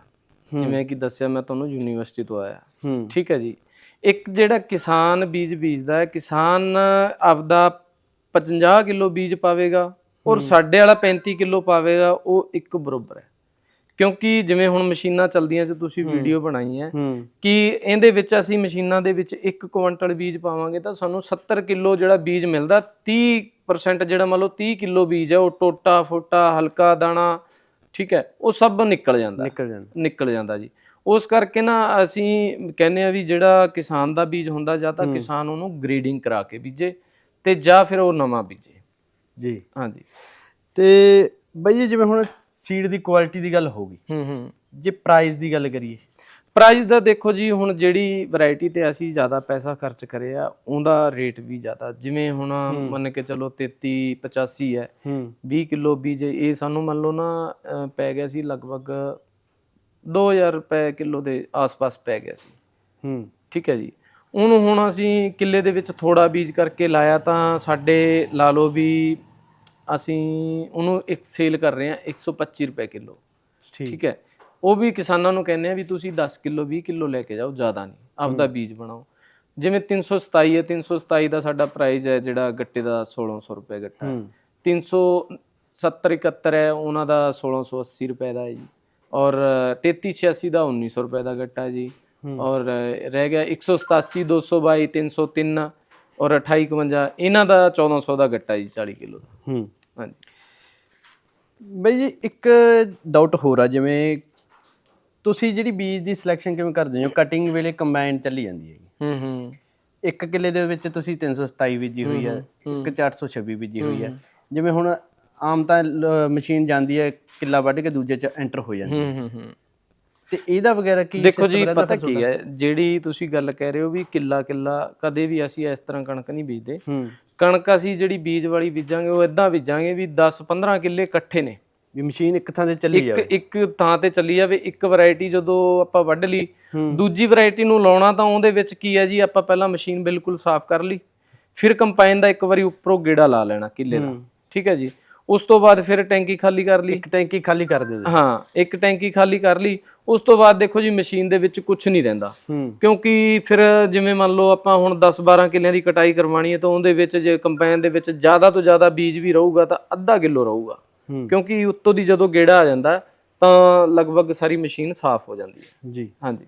ਜਿਵੇਂ ਕਿ ਦੱਸਿਆ ਮੈਂ ਤੁਹਾਨੂੰ ਯੂਨੀਵਰਸਿਟੀ ਤੋਂ ਆਇਆ। ਠੀਕ ਹੈ ਜੀ। ਇੱਕ ਜਿਹੜਾ ਕਿਸਾਨ ਬੀਜ ਬੀਜਦਾ ਹੈ ਕਿਸਾਨ ਆਪਦਾ 50 ਕਿਲੋ ਬੀਜ ਪਾਵੇਗਾ। ਔਰ ਸਾਡੇ ਵਾਲਾ 35 ਕਿਲੋ ਪਾਵੇਗਾ ਉਹ ਇੱਕ ਬਰੋਬਰ ਹੈ। ਕਿਉਂਕਿ ਜਿਵੇਂ ਹੁਣ ਮਸ਼ੀਨਾਂ ਚਲਦੀਆਂ ਚ ਤੁਸੀਂ ਵੀਡੀਓ ਬਣਾਈ ਹੈ ਹੂੰ। ਕਿ ਇਹਦੇ ਵਿੱਚ ਅਸੀਂ ਮਸ਼ੀਨਾਂ ਦੇ ਵਿੱਚ 1 ਕੁਇੰਟਲ ਬੀਜ ਪਾਵਾਂਗੇ ਤਾਂ ਸਾਨੂੰ 70 ਕਿਲੋ ਜਿਹੜਾ ਬੀਜ ਮਿਲਦਾ 30% ਜਿਹੜਾ ਮੰਨ ਲਓ 30 ਕਿਲੋ ਬੀਜ ਹੈ ਉਹ ਟੋਟਾ ਫੋਟਾ ਹਲਕਾ ਦਾਣਾ ਠੀਕ ਹੈ ਉਹ ਸਭ ਨਿਕਲ ਜਾਂਦਾ। ਨਿਕਲ ਜਾਂਦਾ। ਨਿਕਲ ਜਾਂਦਾ ਜੀ। ਉਸ ਕਰਕੇ ਨਾ ਅਸੀਂ ਕਹਿੰਦੇ ਆ ਵੀ ਜਿਹੜਾ ਕਿਸਾਨ ਦਾ ਬੀਜ ਹੁੰਦਾ ਜਾਂ ਤਾਂ ਕਿਸਾਨ ਉਹਨੂੰ ਗ੍ਰੇਡਿੰਗ ਕਰਾ ਕੇ ਬੀਜੇ ਤੇ ਜਾਂ ਫਿਰ ਉਹ ਨਵਾਂ ਬੀਜੇ। ਜੀ। ਹਾਂਜੀ। ਤੇ ਬਈ ਜੀ ਜਿਵੇਂ ਹੁਣ ਸੀਡ ਦੀ ਕੁਆਲਿਟੀ ਦੀ ਗੱਲ ਹੋ ਗਈ। ਹੂੰ ਹੂੰ। ਜੇ ਪ੍ਰਾਈਸ ਦੀ ਗੱਲ ਕਰੀਏ। ਪ੍ਰਾਈਸ ਦਾ ਦੇਖੋ ਜੀ ਹੁਣ ਜਿਹੜੀ ਵੈਰਾਈਟੀ ਤੇ ਅਸੀਂ ਜ਼ਿਆਦਾ ਪੈਸਾ ਖਰਚ ਕਰਿਆ ਉਹਦਾ ਰੇਟ ਵੀ ਜ਼ਿਆਦਾ। ਜਿਵੇਂ ਹੁਣ ਮੰਨ ਕੇ ਚਲੋ 33 85 ਹੈ। ਹੂੰ। 20 ਕਿਲੋ ਬੀਜ ਇਹ ਸਾਨੂੰ ਮੰਨ ਲਓ ਨਾ ਪੈ ਗਿਆ ਸੀ ਲਗਭਗ 2000 ਰੁਪਏ ਕਿਲੋ ਦੇ ਆਸ-ਪਾਸ ਪੈ ਗਿਆ ਸੀ। ਹੂੰ। ਠੀਕ ਹੈ ਜੀ। ਉਹਨੂੰ ਹੁਣ ਅਸੀਂ ਕਿੱਲੇ ਦੇ ਵਿੱਚ ਥੋੜਾ ਬੀਜ ਕਰਕੇ ਲਾਇਆ ਤਾਂ ਸਾਡੇ ਲਾ ਲਓ ਵੀ ਅਸੀਂ ਉਹਨੂੰ ਇੱਕ ਸੇਲ ਕਰ ਰਹੇ ਹਾਂ 125 ਰੁਪਏ ਕਿਲੋ। ਠੀਕ। ਹੈ? ਉਹ ਵੀ ਕਿਸਾਨਾਂ ਨੂੰ ਕਹਿੰਦੇ ਆ ਵੀ ਤੁਸੀਂ 10 ਕਿਲੋ 20 ਕਿਲੋ ਲੈ ਕੇ ਜਾਓ ਜ਼ਿਆਦਾ ਨਹੀਂ। ਆਪਦਾ ਬੀਜ ਬਣਾਓ। ਜਿਵੇਂ 327 ਹੈ 327 ਦਾ ਸਾਡਾ ਪ੍ਰਾਈਸ ਹੈ ਜਿਹੜਾ ਗੱਟੇ ਦਾ 1600 ਰੁਪਏ ਗੱਟਾ। ਹੈ। ਹੂੰ 370 71 ਹੈ ਉਹਨਾਂ ਦਾ 1680 ਰੁਪਏ ਦਾ ਹੈ ਜੀ। ਔਰ 3386 ਦਾ 1900 ਰੁਪਏ ਦਾ ਗੱਟਾ ਜੀ। ਔਰ ਰਹਿ ਗਿਆ 187 222 303 ਔਰ 2851 ਇਹਨਾਂ ਦਾ 1400 ਦਾ ਗੱਟਾ ਜੀ 40 ਕਿਲੋ ਦਾ। ਹੂੰ। ਹਾਂਜੀ। ਬਈ ਜੀ ਇੱਕ ਡਾਊਟ ਹੋਰ ਆ ਜਿਵੇਂ ਤੁਸੀਂ ਜਿਹੜੀ ਬੀਜ ਦੀ ਸਿਲੈਕਸ਼ਨ ਕਿਵੇਂ ਕਰਦੇ ਹੋ? ਕਟਿੰਗ ਵੇਲੇ ਕੰਬਾਈਨ ਚੱਲੀ ਜਾਂਦੀ ਹੈ ਹੂੰ ਹੂੰ। ਇੱਕ ਕਿੱਲੇ ਦੇ ਵਿੱਚ ਤੁਸੀਂ 327 ਬੀਜੀ ਹੋਈ ਹੈ ਇੱਕ 426 ਬੀਜੀ ਹੋਈ ਹੈ। ਜਿਵੇਂ ਹੁਣ ਆਮ ਤਾਂ ਮਸ਼ੀਨ ਜਾਂਦੀ ਹੈ ਕਿੱਲਾ ਵੱਢ ਕੇ ਦੂਜੇ ਚ ਐਂਟਰ ਹੋ ਜਾਂਦੀ ਹੈ। ਹੂੰ ਹੂੰ ਤੇ ਇਹਦਾ ਵਗੈਰਾ ਕੀ ਦੇਖੋ ਜੀ ਪਤਾ ਕੀ ਹੈ ਜਿਹੜੀ ਤੁਸੀਂ ਗੱਲ ਕਹਿ ਰਹੇ ਹੋ ਵੀ ਕਿੱਲਾ ਕਿੱਲਾ ਕਦੇ ਵੀ ਅਸੀਂ ਇਸ ਤਰ੍ਹਾਂ ਕਣਕ ਨਹੀਂ ਬੀਜਦੇ। ਕਣਕ ਅਸੀਂ ਜਿਹੜੀ ਬੀਜ ਵਾਲੀ ਬੀਜਾਂਗੇ ਉਹ ਇਦਾਂ ਬੀਜਾਂਗੇ ਵੀ 10 15 ਕਿੱਲੇ ਇਕੱਠੇ ਨੇ। ਵੀ ਮਸ਼ੀਨ ਇੱਕ ਥਾਂ ਤੇ ਚੱਲੀ ਇੱਕ ਜਾਵੇ। ਇੱਕ ਥਾਂ ਤੇ ਚੱਲੀ ਜਾਵੇ ਇੱਕ ਵੈਰਾਈਟੀ ਜਦੋਂ ਆਪਾਂ ਵੱਢ ਲਈ। ਦੂਜੀ ਵੈਰਾਈਟੀ ਨੂੰ ਲਾਉਣਾ ਤਾਂ ਉਹਦੇ ਵਿੱਚ ਕੀ ਹੈ ਜੀ ਆਪਾਂ ਪਹਿਲਾਂ ਮਸ਼ੀਨ ਬਿਲਕੁਲ ਸਾਫ਼ ਕਰ ਲਈ ਫਿਰ ਕੰਪਾਈਨ ਦਾ ਇੱਕ ਵਾਰੀ ਉੱਪਰੋਂ ਗੇੜਾ ਲਾ ਲੈਣਾ ਕਿੱਲੇ ਦਾ। ਠੀਕ ਹੈ ਜੀ। ਉਸ ਤੋਂ ਬਾਅਦ ਫਿਰ ਟੈਂਕੀ ਖਾਲੀ ਕਰ ਲਈ। ਇੱਕ ਟੈਂਕੀ ਖਾਲੀ ਕਰ ਦਿਓ ਹਾਂ ਇੱਕ ਟੈਂਕੀ ਖਾਲੀ ਕਰ ਲਈ। ਉਸ ਤੋਂ ਬਾਅਦ ਦੇਖੋ ਜੀ ਮਸ਼ੀਨ ਦੇ ਵਿੱਚ ਕੁਝ ਨਹੀਂ ਰਹਿੰਦਾ। ਹੂੰ। ਕਿਉਂਕਿ ਫਿਰ ਜਿਵੇਂ ਮੰਨ ਲਓ ਆਪਾਂ ਹੁਣ 10 12 ਕਿੱਲਿਆਂ ਦੀ ਕਟਾਈ ਕਰਵਾਣੀ ਹੈ ਤਾਂ ਉਹਦੇ ਵਿੱਚ ਜੇ ਕੰਪਾਈਨ ਦੇ ਵਿੱਚ ਜ਼ਿਆਦਾ ਤੋਂ ਜ਼ਿਆਦਾ ਬੀਜ ਵੀ ਰਹੂਗਾ ਤਾਂ ਅੱਧਾ ਕਿਲੋ ਰਹੂਗਾ। ਹੂੰ। ਕਿਉਂਕਿ ਉੱਤੋਂ ਦੀ ਜਦੋਂ ਗੇੜਾ ਆ ਜਾਂਦਾ ਹੈ, ਤਾਂ ਲਗਭਗ ਸਾਰੀ ਮਸ਼ੀਨ ਸਾਫ਼ ਹੋ ਜਾਂਦੀ ਹੈ। ਜੀ। ਹਾਂਜੀ।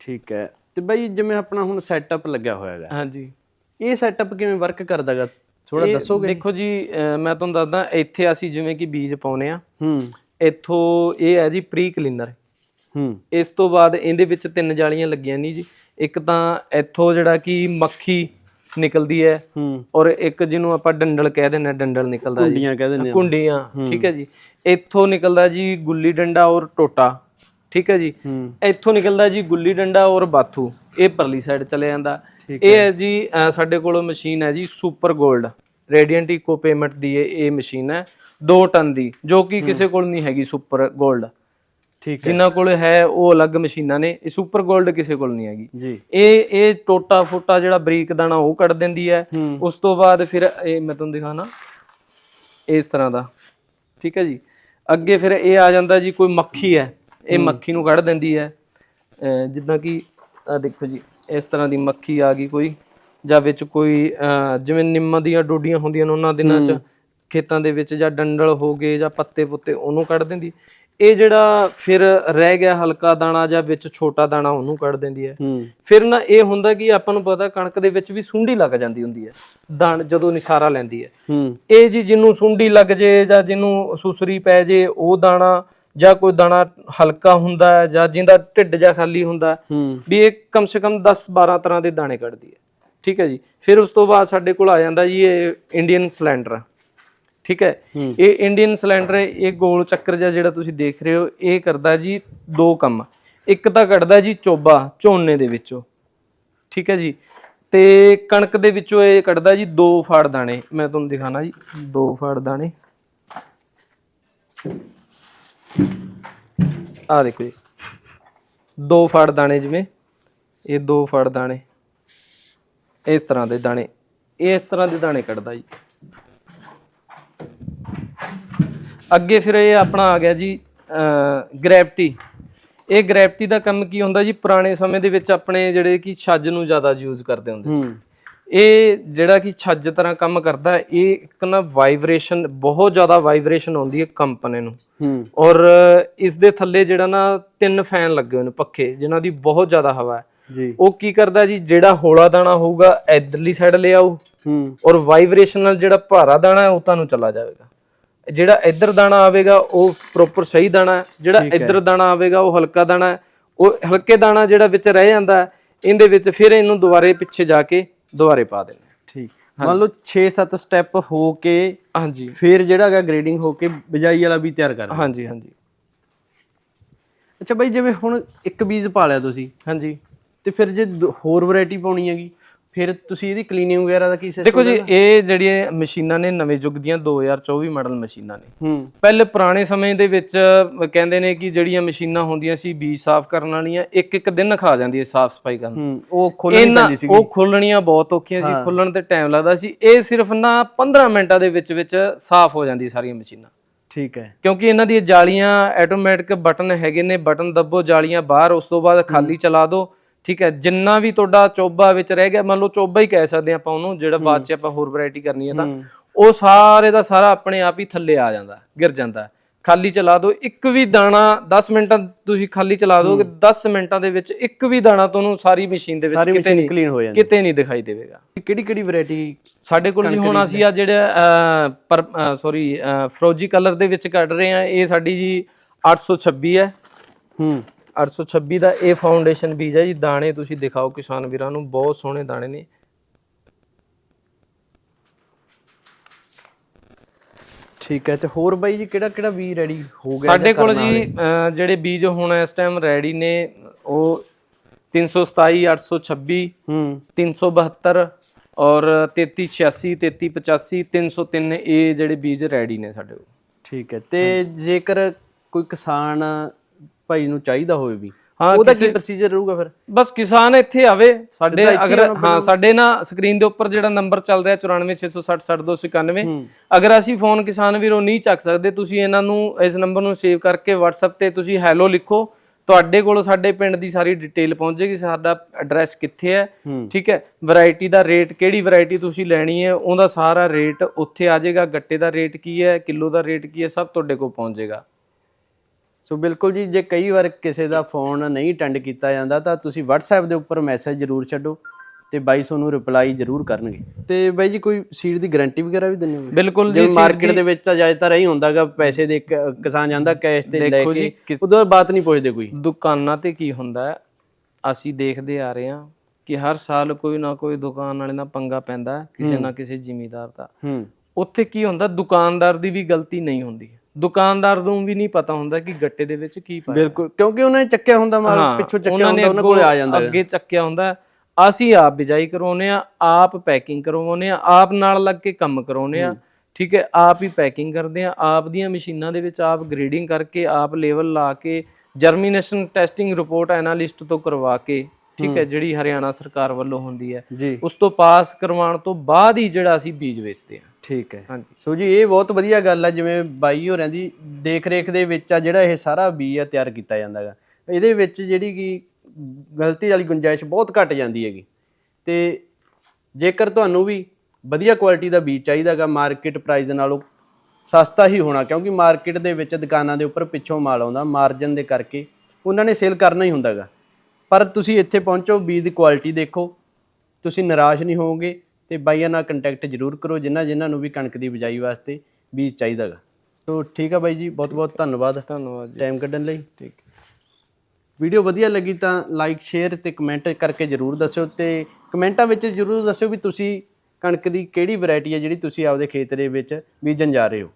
ਠੀਕ ਹੈ। ਤੇ ਬਈ ਜਿਵੇਂ ਆਪਣਾ ਹੁਣ ਸੈਟਅਪ ਲੱਗਿਆ ਹੋਇਆ ਹੈਗਾ। ਹਾਂਜੀ। ਇਹ ਸੈਟਅਪ ਕਿਵੇਂ ਵਰਕ ਕਰਦਾਗਾ ਥੋੜਾ ਦੱਸੋਗੇ? ਦੇਖੋ ਜੀ ਮੈਂ ਤੁਹਾਨੂੰ ਦੱਸਦਾ ਇੱਥੇ ਅਸੀਂ ਜਿਵੇਂ ਕਿ ਬੀਜ ਪਾਉਨੇ ਆ ਹੂੰ। ਇੱਥੋਂ ਇਹ ਹੈ ਜੀ ਪ੍ਰੀ ਕਲੀਨਰ ਹੂੰ। ਇਸ ਤੋਂ ਬਾਅਦ ਇਹਦੇ ਵਿੱਚ ਤਿੰਨ ਜਾਲੀਆਂ ਲੱਗੀਆਂ ਨਹੀਂ ਜੀ। ਇੱਕ ਤਾਂ ਇੱਥੋਂ ਜਿਹੜਾ ਕਿ ਮੱਖੀ ਨਿਕਲਦੀ ਹੈ ਹੂੰ। ਔਰ ਇੱਕ ਜਿਹਨੂੰ ਆਪਾਂ ਡੰਡਲ ਕਹਿ ਦਿੰਦੇ ਹਾਂ ਡੰਡਲ ਨਿਕਲਦਾ ਜੀ। ਕੁੰਡੀਆਂ ਕਹਿ ਦਿੰਦੇ ਆ ਕੁੰਡੀਆਂ ਠੀਕ ਹੈ ਜੀ। ਇੱਥੋਂ ਨਿਕਲਦਾ ਜੀ ਗੁੱਲੀ ਡੰਡਾ ਔਰ ਟੋਟਾ ਠੀਕ ਹੈ ਜੀ। ਇੱਥੋਂ ਨਿਕਲਦਾ ਜੀ ਗੁੱਲੀ ਡੰਡਾ ਔਰ ਬਾਥੂ। ਇਹ ਪਰਲੀ ਸਾਈਡ ਚਲੇ ਜਾਂਦਾ। ਇਹ ਹੈ ਜੀ ਸਾਡੇ ਕੋਲ ਮਸ਼ੀਨ ਹੈ ਜੀ ਸੁਪਰ 골ਡ ਰੇਡੀਅੰਟ ਇਕੋ ਪੇਮੈਂਟ ਦੀ ਇਹ ਇਹ ਮਸ਼ੀਨ ਹੈ 2 ਟਨ ਦੀ ਜੋ ਕਿ ਕਿਸੇ ਕੋਲ ਨਹੀਂ ਹੈਗੀ ਸੁਪਰ 골ਡ ਠੀਕ ਹੈ। ਜਿਨ੍ਹਾਂ ਕੋਲ ਹੈ ਉਹ ਅਲੱਗ ਮਸ਼ੀਨਾਂ ਨੇ ਇਹ ਸੁਪਰ 골ਡ ਕਿਸੇ ਕੋਲ ਨਹੀਂ ਹੈਗੀ। ਜੀ। ਇਹ ਇਹ ਟੋਟਾ ਫੋਟਾ ਜਿਹੜਾ ਬਰੀਕ ਦਾਣਾ ਉਹ ਕੱਢ ਦਿੰਦੀ ਹੈ। ਹੂੰ। ਉਸ ਤੋਂ ਬਾਅਦ ਫਿਰ ਇਹ ਮੈਂ ਤੁਹਾਨੂੰ ਦਿਖਾਣਾ ਇਸ ਤਰ੍ਹਾਂ ਦਾ। ਠੀਕ ਹੈ ਜੀ? ਅੱਗੇ ਫਿਰ ਇਹ ਆ ਜਾਂਦਾ ਜੀ ਕੋਈ ਮੱਖੀ ਹੈ ਇਹ ਮੱਖੀ ਨੂੰ ਕੱਢ ਦਿੰਦੀ ਹੈ। ਅਹ ਜਿੱਦਾਂ ਕਿ ਆ ਦੇਖੋ ਜੀ ਇਸ ਤਰ੍ਹਾਂ ਦੀ ਮੱਖੀ ਆ ਗਈ ਕੋਈ। ਜਾਂ ਵਿੱਚ ਕੋਈ ਜਿਵੇਂ ਨਿੰਮ ਦੀਆਂ ਡੋਡੀਆਂ ਹੁੰਦੀਆਂ ਨੇ ਉਹਨਾਂ ਦਿਨਾਂ 'ਚ ਖੇਤਾਂ ਦੇ ਵਿੱਚ ਜਾਂ ਡੰਡਲ ਹੋ ਗਏ ਜਾਂ ਪੱਤੇ ਪੁੱਤੇ ਉਹਨੂੰ ਕੱਢ ਦਿੰਦੀ। ਇਹ ਜਿਹੜਾ ਫਿਰ ਰਹਿ ਗਿਆ ਹਲਕਾ ਦਾਣਾ ਜਾਂ ਵਿੱਚ ਛੋਟਾ ਦਾਣਾ ਉਹਨੂੰ ਕੱਢ ਦਿੰਦੀ ਹੈ। ਫਿਰ ਨਾ ਇਹ ਹੁੰਦਾ ਕਿ ਆਪਾਂ ਨੂੰ ਪਤਾ ਕਣਕ ਦੇ ਵਿੱਚ ਵੀ ਸੁੰਡੀ ਲੱਗ ਜਾਂਦੀ ਹੁੰਦੀ ਹੈ ਦਾਣ ਜਦੋਂ ਨਿਸਾਰਾ ਲੈਂਦੀ ਹੈ। ਇਹ ਜੀ ਜਿਹਨੂੰ ਸੁੰਡੀ ਲੱਗ ਜੇ ਜਾਂ ਜਿਹਨੂੰ ਸੁਸਰੀ ਪੈ ਜੇ ਉਹ ਦਾਣਾ ਜਾਂ ਕੋਈ ਦਾਣਾ ਹਲਕਾ ਹੁੰਦਾ ਹੈ ਜਾਂ ਜਿੰਦਾ ਢਿੱਡ ਜਾਂ ਖਾਲੀ ਹੁੰਦਾ ਵੀ ਇਹ ਕਮ ਸੇ ਕਮ 10 12 ਤਰ੍ਹਾਂ ਦੇ ਦਾਣੇ ਕੱਢਦੀ ਹੈ। ਠੀਕ ਹੈ ਜੀ। ਫਿਰ ਉਸ ਤੋਂ ਬਾਅਦ ਸਾਡੇ ਕੋਲ ਆ ਜਾਂਦਾ ਜੀ ਇਹ ਇੰਡੀਅਨ ਸਿਲੰਡਰ ਠੀਕ ਹੈ। ਇਹ ਇੰਡੀਅਨ ਸਿਲੰਡਰ ਇਹ ਗੋਲ ਚੱਕਰ ਜਿਹਾ ਜਿਹੜਾ ਤੁਸੀਂ ਦੇਖ ਰਹੇ ਹੋ ਇਹ ਕਰਦਾ ਜੀ ਦੋ ਕੰਮ। ਇੱਕ ਤਾਂ ਕੱਢਦਾ ਜੀ ਚੋਬਾ ਝੋਨੇ ਦੇ ਵਿੱਚੋਂ। ਠੀਕ ਹੈ ਜੀ। ਤੇ ਕਣਕ ਦੇ ਵਿੱਚੋਂ ਇਹ ਕੱਢਦਾ ਜੀ ਦੋ ਫਾੜ ਦਾਣੇ। ਮੈਂ ਤੁਹਾਨੂੰ ਦਿਖਾਣਾ ਜੀ ਦੋ ਫਾੜ ਦਾਣੇ। ਆ ਦੇਖੋ ਜੀ। ਦੋ ਫਾੜ ਦਾਣੇ ਜਿਵੇਂ ਇਹ ਦੋ ਫਾੜ ਦਾਣੇ। ਇਸ ਤਰ੍ਹਾਂ ਦੇ ਦਾਣੇ ਇਸ ਤਰ੍ਹਾਂ ਦੇ ਦਾਣੇ ਕੱਢਦਾ ਜੀ। ਅੱਗੇ ਫਿਰ ਇਹ ਆਪਣਾ ਆ ਗਿਆ ਜੀ ਗ੍ਰੈਵਿਟੀ। ਇਹ ਗ੍ਰੈਵਿਟੀ ਦਾ ਕੰਮ ਕੀ ਹੁੰਦਾ ਜੀ ਪੁਰਾਣੇ ਸਮੇਂ ਦੇ ਵਿੱਚ ਆਪਣੇ ਜਿਹੜੇ ਕਿ ਛੱਜ ਨੂੰ ਜ਼ਿਆਦਾ ਯੂਜ਼ ਕਰਦੇ ਹੁੰਦੇ ਸੀ। ਇਹ ਜਿਹੜਾ ਕਿ ਛੱਜ ਤਰ੍ਹਾਂ ਕੰਮ ਕਰਦਾ ਇਹ ਇੱਕ ਨਾ ਵਾਈਬ੍ਰੇਸ਼ਨ ਬਹੁਤ ਜ਼ਿਆਦਾ ਵਾਈਬ੍ਰੇਸ਼ਨ ਆਉਂਦੀ ਹੈ ਕੰਪਨੇ ਨੂੰ। ਔਰ ਇਸ ਦੇ ਥੱਲੇ ਜਿਹੜਾ ਨਾ ਤਿੰਨ ਫੈਨ ਲੱਗੇ ਹੋਏ ਨੇ ਪੱਖੇ ਜਿਨ੍ਹਾਂ ਦੀ ਬਹੁਤ ਜ਼ਿਆਦਾ ਹਵਾ ਹੈ। ਜੀ। ਉਹ ਕੀ ਕਰਦਾ ਜੀ ਜਿਹੜਾ ਹੌਲਾ ਦਾਣਾ ਹੋਊਗਾ ਇਧਰਲੀ ਸਾਈਡ ਲੈ ਆਊ ਹੂੰ। ਔਰ ਵਾਈਬ੍ਰੇਸ਼ਨ ਨਾਲ ਜਿਹੜਾ ਭਾਰਾ ਦਾਣਾ ਹੈ ਉਹ ਤੁਹਾਨੂੰ ਚਲਾ ਜਾਵੇਗਾ। ਜਿਹੜਾ ਇੱਧਰ ਦਾਣਾ ਆਵੇਗਾ ਉਹ ਪ੍ਰੋਪਰ ਸਹੀ ਦਾਣਾ ਹੈ। ਜਿਹੜਾ ਇੱਧਰ ਦਾਣਾ ਆਵੇਗਾ ਉਹ ਹਲਕਾ ਦਾਣਾ ਹੈ। ਉਹ ਹਲਕੇ ਦਾਣਾ ਜਿਹੜਾ ਵਿੱਚ ਰਹਿ ਜਾਂਦਾ ਹੈ, ਇਹਦੇ ਵਿੱਚ ਫਿਰ ਇਹਨੂੰ ਦੁਬਾਰੇ ਪਿੱਛੇ ਜਾ ਕੇ ਦੁਬਾਰੇ ਪਾ ਦੇਣਾ ਠੀਕ। ਮੰਨ ਲਓ 6-7 ਸਟੈਪ ਹੋ ਕੇ ਹਾਂਜੀ। ਫਿਰ ਜਿਹੜਾ ਹੈਗਾ ਗ੍ਰੇਡਿੰਗ ਹੋ ਕੇ ਬਿਜਾਈ ਵਾਲਾ ਵੀ ਤਿਆਰ ਕਰਨਾ ਹਾਂਜੀ ਹਾਂਜੀ। ਅੱਛਾ ਬਾਈ ਜਿਵੇਂ ਹੁਣ ਇੱਕ ਬੀਜ ਪਾ ਲਿਆ ਤੁਸੀਂ। ਹਾਂਜੀ। ਤੇ ਫਿਰ ਜੇ ਦ- ਹੋਰ ਵੈਰਾਈਟੀ ਪਾਉਣੀ ਹੈਗੀ ਫਿਰ ਤੁਸੀਂ ਇਹਦੀ ਕਲੀਨਿੰਗ ਵਗੈਰਾ ਦਾ ਕੀ ਸਿਸਟਮ ਦੇਖੋ ਜੀ ਇਹ ਜਿਹੜੀਆਂ ਮਸ਼ੀਨਾਂ ਨੇ ਨਵੇਂ ਯੁੱਗ ਦੀਆਂ 2024 ਮਾਡਲ ਮਸ਼ੀਨਾਂ ਨੇ। ਹੂੰ। ਪਹਿਲੇ ਪੁਰਾਣੇ ਸਮੇਂ ਦੇ ਵਿੱਚ ਕਹਿੰਦੇ ਨੇ ਕਿ ਜਿਹੜੀਆਂ ਮਸ਼ੀਨਾਂ ਹੁੰਦੀਆਂ ਸੀ ਬੀਜ ਸਾਫ਼ ਕਰਨ ਵਾਲੀਆਂ ਇੱਕ ਇੱਕ ਦਿਨ ਖਾ ਜਾਂਦੀ ਸਾਫ਼ ਸਫ਼ਾਈ ਕਰਨ। ਹੂੰ ਉਹ ਖੋਲਣੀ ਇਹਨਾਂ ਪੈਂਦੀ ਸੀ ਉਹ ਖੋਲਣੀਆਂ ਬਹੁਤ ਔਖੀਆਂ ਸੀ ਖੋਲਣ ਤੇ ਟਾਈਮ ਲੱਗਦਾ ਸੀ। ਇਹ ਸਿਰਫ ਨਾ 15 ਮਿੰਟਾਂ ਦੇ ਵਿੱਚ ਵਿੱਚ ਸਾਫ਼ ਹੋ ਜਾਂਦੀ ਸਾਰੀਆਂ ਮਸ਼ੀਨਾਂ। ਠੀਕ ਹੈ। ਕਿਉਂਕਿ ਇਹਨਾਂ ਦੀਆਂ ਜਾਲੀਆਂ ਆਟੋਮੈਟਿਕ ਬਟਨ ਹੈਗੇ ਨੇ ਬਟਨ ਦੱਬੋ ਜਾਲੀਆਂ ਬਾਹਰ ਉਸ ਤੋਂ ਬਾਅਦ ਖਾਲੀ ਚਲਾ ਦਿਓ ਠੀਕ ਹੈ ਜਿੰਨਾ ਵੀ ਤੁਹਾਡਾ ਚੋਬਾ ਵਿੱਚ ਰਹਿ ਗਿਆ ਮੰਨ ਲਓ ਚੋਬਾ ਹੀ ਕਹਿ ਸਕਦੇ ਆਪਾਂ ਉਹਨੂੰ ਜਿਹੜਾ ਬਾਅਦ ਚ ਆਪਾਂ ਹੋਰ ਵੈਰਾਈਟੀ ਕਰਨੀ ਹੈ ਤਾਂ ਉਹ ਸਾਰੇ ਦਾ ਸਾਰਾ ਆਪਣੇ ਆਪ ਹੀ ਥੱਲੇ ਆ ਜਾਂਦਾ ਗਿਰ ਜਾਂਦਾ। ਖਾਲੀ ਚਲਾ ਦਿਓ ਇੱਕ ਵੀ ਦਾਣਾ 10 ਮਿੰਟਾਂ ਤੁਸੀਂ ਖਾਲੀ ਚਲਾ ਦੋਗੇ 10 ਮਿੰਟਾਂ ਦੇ ਵਿੱਚ ਇੱਕ ਵੀ ਦਾਣਾ ਤੁਹਾਨੂੰ ਸਾਰੀ ਮਸ਼ੀਨ ਦੇ ਵਿੱਚ ਕਿਤੇ ਨਹੀਂ ਕਲੀਨ ਹੋ ਜਾਂਦੀ। ਕਿਤੇ ਨਹੀਂ ਦਿਖਾਈ ਦੇਵੇਗਾ। ਕਿਹੜੀ ਕਿਹੜੀ ਵੈਰਾਈਟੀ ਸਾਡੇ ਕੋਲ ਜੀ ਹੁਣ ਅਸੀਂ ਆ ਜਿਹੜਾ ਸੌਰੀ ਫਰੋਜੀ ਕਲਰ ਦੇ ਵਿੱਚ ਕੱਢ ਰਹੇ ਆ ਇਹ ਸਾਡੀ ਜੀ 826 ਹੈ। ਹੂੰ। 826 ਦਾ ਇਹ ਫਾਊਂਡੇਸ਼ਨ ਬੀਜ ਹੈ ਜੀ। ਦਾਣੇ ਤੁਸੀਂ ਦਿਖਾਓ ਕਿਸਾਨ ਵੀਰਾਂ ਨੂੰ ਬਹੁਤ ਸੋਹਣੇ ਦਾਣੇ ਨੇ। ਠੀਕ ਹੈ ਤੇ ਹੋਰ ਬਾਈ ਜੀ ਕਿਹੜਾ ਕਿਹੜਾ ਵੀ ਰੈਡੀ ਹੋ ਗਿਆ ਸਾਡੇ ਕੋਲ ਜੀ ਜਿਹੜੇ ਬੀਜ ਹੁਣ ਇਸ ਟਾਈਮ ਰੈਡੀ ਨੇ ਉਹ 327 826 ਹੂੰ। 372 ਔਰ 3386 3385 303 ਇਹ ਜਿਹੜੇ ਬੀਜ ਰੈਡੀ ਨੇ ਸਾਡੇ ਕੋਲ। ਠੀਕ ਹੈ ਤੇ ਜੇਕਰ ਕੋਈ ਕਿਸਾਨ ਭਾਈ ਨੂੰ ਚਾਹੀਦਾ ਹੋਵੇ ਵੀ। ਹਾਂ, ਉਹਦਾ ਕੀ ਪ੍ਰੋਸੀਜਰ ਰਹੂਗਾ ਫਿਰ? ਬਸ ਕਿਸਾਨ ਇੱਥੇ ਆਵੇ ਸਾਡੇ ਅਗਰ ਹਾਂ ਸਾਡੇ ਨਾ ਸਕਰੀਨ ਦੇ ਉੱਪਰ ਜਿਹੜਾ ਨੰਬਰ ਚੱਲ ਰਿਹਾ 9466060291 ਅਗਰ ਅਸੀਂ ਫੋਨ ਕਿਸਾਨ ਵੀਰੋਂ ਨਹੀਂ ਚੱਕ ਸਕਦੇ ਤੁਸੀਂ ਇਹਨਾਂ ਨੂੰ ਇਸ ਨੰਬਰ ਨੂੰ ਸੇਵ ਕਰਕੇ WhatsApp ਤੇ ਤੁਸੀਂ ਹੈਲੋ ਲਿਖੋ। ਤੁਹਾਡੇ ਕੋਲ ਸਾਡੇ ਪਿੰਡ ਦੀ ਸਾਰੀ ਡਿਟੇਲ ਪਹੁੰਚ ਜਾਏਗੀ ਸਾਡਾ ਐਡਰੈਸ ਕਿੱਥੇ ਹੈ ਹੂੰ। ਠੀਕ ਹੈ? ਵੈਰਾਈਟੀ ਦਾ ਰੇਟ ਕਿਹੜੀ ਵੈਰਾਈਟੀ ਤੁਸੀਂ ਲੈਣੀ ਹੈ ਉਹਦਾ ਸਾਰਾ ਰੇਟ ਉੱਥੇ ਆ ਜਾਏਗਾ ਗੱਟੇ ਦਾ ਰੇਟ ਕੀ ਹੈ ਕਿਲੋ ਦਾ ਰੇਟ ਕੀ ਹੈ ਸਭ ਤੁਹਾਡੇ ਕੋਲ ਪਹੁੰਚ ਜਾਏਗਾ। ਸੋ ਬਿਲਕੁਲ ਜੀ ਜੇ ਕਈ ਵਾਰ ਕਿਸੇ ਦਾ ਫੋਨ ਨਹੀਂ ਅਟੈਂਡ ਕੀਤਾ ਜਾਂਦਾ ਤਾਂ ਤੁਸੀਂ WhatsApp ਦੇ ਉੱਪਰ ਮੈਸੇਜ ਜ਼ਰੂਰ ਛੱਡੋ ਤੇ ਬਾਈ ਤੁਹਾਨੂੰ ਰਿਪਲਾਈ ਜ਼ਰੂਰ ਕਰਨਗੇ। ਤੇ ਬਾਈ ਜੀ ਕੋਈ ਸੀਡ ਦੀ ਗਾਰੰਟੀ ਵਗੈਰਾ ਵੀ ਦਿੰਦੇ ਹੋ ਬਿਲਕੁਲ ਜੀ ਮਾਰਕੀਟ ਦੇ ਵਿੱਚ ਤਾਂ ਜ਼ਿਆਦਾਤਰ ਇਹੀ ਹੁੰਦਾਗਾ ਪੈਸੇ ਦੇ ਕਿਸਾਨ ਜਾਂਦਾ ਕੈਸ਼ ਤੇ ਲੈ ਕੇ ਉਦੋਂ ਬਾਤ ਨਹੀਂ ਪੁੱਛਦੇ ਕੋਈ। ਦੁਕਾਨਾਂ ਤੇ ਕੀ ਹੁੰਦਾ ਅਸੀਂ ਦੇਖਦੇ ਆ ਰਹੇ ਹਾਂ ਕਿ ਹਰ ਸਾਲ ਕੋਈ ਨਾ ਕੋਈ ਦੁਕਾਨ ਵਾਲੇ ਨਾਲ ਪੰਗਾ ਪੈਂਦਾ ਕਿਸੇ ਨਾ ਕਿਸੇ ਜ਼ਿਮੀਦਾਰ ਦਾ। ਹੂੰ। ਉੱਥੇ ਕੀ ਹੁੰਦਾ ਦੁਕਾਨਦਾਰ ਦੀ ਵੀ ਗਲਤੀ ਨਹੀਂ ਹੁੰਦੀ। ਦੁਕਾਨਦਾਰ ਨੂੰ ਵੀ ਨਹੀਂ ਪਤਾ ਹੁੰਦਾ ਕਿ ਗੱਟੇ ਦੇ ਵਿੱਚ ਕੀ ਪਾਇਆ ਬਿਲਕੁਲ ਕਿਉਂਕਿ ਉਹਨਾਂ ਨੇ ਚੱਕਿਆ ਹੁੰਦਾ ਮਾਲ ਪਿੱਛੋਂ ਚੱਕਿਆ ਹੁੰਦਾ ਉਹਨਾਂ ਕੋਲੇ ਆ ਜਾਂਦਾ। ਅੱਗੇ ਚੱਕਿਆ ਹੁੰਦਾ। ਅਸੀਂ ਆਪ ਬਿਜਾਈ ਕਰਵਾਉਨੇ ਆ ਆਪ ਪੈਕਿੰਗ ਕਰਵਾਉਨੇ ਆ ਆਪ ਨਾਲ ਲੱਗ ਕੇ ਕੰਮ ਕਰਾਉਨੇ ਆ ਠੀਕ ਹੈ ਆਪ ਹੀ ਪੈਕਿੰਗ ਕਰਦੇ ਆ ਆਪ ਦੀਆਂ ਮਸ਼ੀਨਾਂ ਦੇ ਵਿੱਚ ਆਪ ਗ੍ਰੇਡਿੰਗ ਕਰਕੇ ਆਪ ਲੈਵਲ ਲਾ ਕੇ ਜਰਮੀਨੇਸ਼ਨ ਟੈਸਟਿੰਗ ਰਿਪੋਰਟ ਐਨਾਲਿਸਟ ਤੋਂ ਕਰਵਾ ਕੇ ਠੀਕ ਹੈ ਜਿਹੜੀ ਹਰਿਆਣਾ ਸਰਕਾਰ ਵੱਲੋਂ ਹੁੰਦੀ ਹੈ। ਉਸ ਤੋਂ ਪਾਸ ਕਰਵਾਉਣ ਤੋਂ ਬਾਅਦ ਹੀ ਜਿਹੜਾ ਅਸੀਂ ਬੀਜ ਵੇਚਦੇ ਹਾਂ। ਠੀਕ ਹੈ। ਹਾਂਜੀ। ਸੋ ਜੀ ਇਹ ਬਹੁਤ ਵਧੀਆ ਗੱਲ ਹੈ ਜਿਵੇਂ ਬਾਈ ਹੋਰਾਂ ਦੀ ਦੇਖ ਰੇਖ ਦੇ ਵਿੱਚ ਆ ਜਿਹੜਾ ਇਹ ਸਾਰਾ ਬੀ ਆ ਤਿਆਰ ਕੀਤਾ ਜਾਂਦਾ ਹੈਗਾ। ਇਹਦੇ ਵਿੱਚ ਜਿਹੜੀ ਕਿ ਗਲਤੀ ਵਾਲੀ ਗੁੰਜਾਇਸ਼ ਬਹੁਤ ਘਟ ਜਾਂਦੀ ਹੈਗੀ। ਤੇ ਜੇਕਰ ਤੁਹਾਨੂੰ ਵੀ ਵਧੀਆ ਕੁਆਲਿਟੀ ਦਾ ਬੀਜ ਚਾਹੀਦਾਗਾ ਮਾਰਕੀਟ ਪ੍ਰਾਈਸ ਨਾਲੋਂ ਸਸਤਾ ਹੀ ਹੋਣਾ ਕਿਉਂਕਿ ਮਾਰਕੀਟ ਦੇ ਵਿੱਚ ਦੁਕਾਨਾਂ ਦੇ ਉੱਪਰ ਪਿੱਛੋਂ ਮਾਲ ਆਉਂਦਾ ਮਾਰਜਨ ਦੇ ਕਰਕੇ ਉਹਨਾਂ ਨੇ ਸੇਲ ਕਰਨਾ ਹੀ ਹੁੰਦਾਗਾ ਪਰ ਤੁਸੀਂ ਇੱਥੇ ਪਹੁੰਚੋ ਬੀਜ ਦੀ ਕੁਆਲਿਟੀ ਦੇਖੋ। ਤੁਸੀਂ ਨਿਰਾਸ਼ ਨਹੀਂ ਹੋਵੋਗੇ ਤੇ ਬਾਈਆਂ ਨਾਲ ਕੰਟੈਕਟ ਜ਼ਰੂਰ ਕਰੋ ਜਿਨ੍ਹਾਂ ਜਿਨ੍ਹਾਂ ਨੂੰ ਵੀ ਕਣਕ ਦੀ ਬਿਜਾਈ ਵਾਸਤੇ ਬੀਜ ਚਾਹੀਦਾਗਾ ਸੋ ਠੀਕ ਆ ਬਾਈ ਜੀ ਬਹੁਤ ਬਹੁਤ ਧੰਨਵਾਦ। ਧੰਨਵਾਦ ਜੀ। ਟਾਈਮ ਕੱਢਣ ਲਈ। ਠੀਕ। ਵੀਡੀਓ ਵਧੀਆ ਲੱਗੀ ਤਾਂ ਲਾਈਕ ਸ਼ੇਅਰ ਤੇ ਕਮੈਂਟ ਕਰਕੇ ਜਰੂਰ ਦੱਸਿਓ ਤੇ ਕਮੈਂਟਾਂ ਵਿੱਚ ਜਰੂਰ ਦੱਸਿਓ ਵੀ ਤੁਸੀਂ ਕਣਕ ਦੀ ਕਿਹੜੀ ਵੈਰਾਈਟੀ ਹੈ ਜਿਹੜੀ ਤੁਸੀਂ ਆਪਦੇ ਖੇਤ ਦੇ ਵਿੱਚ ਬੀਜਣ ਜਾ ਰਹੇ ਹੋ।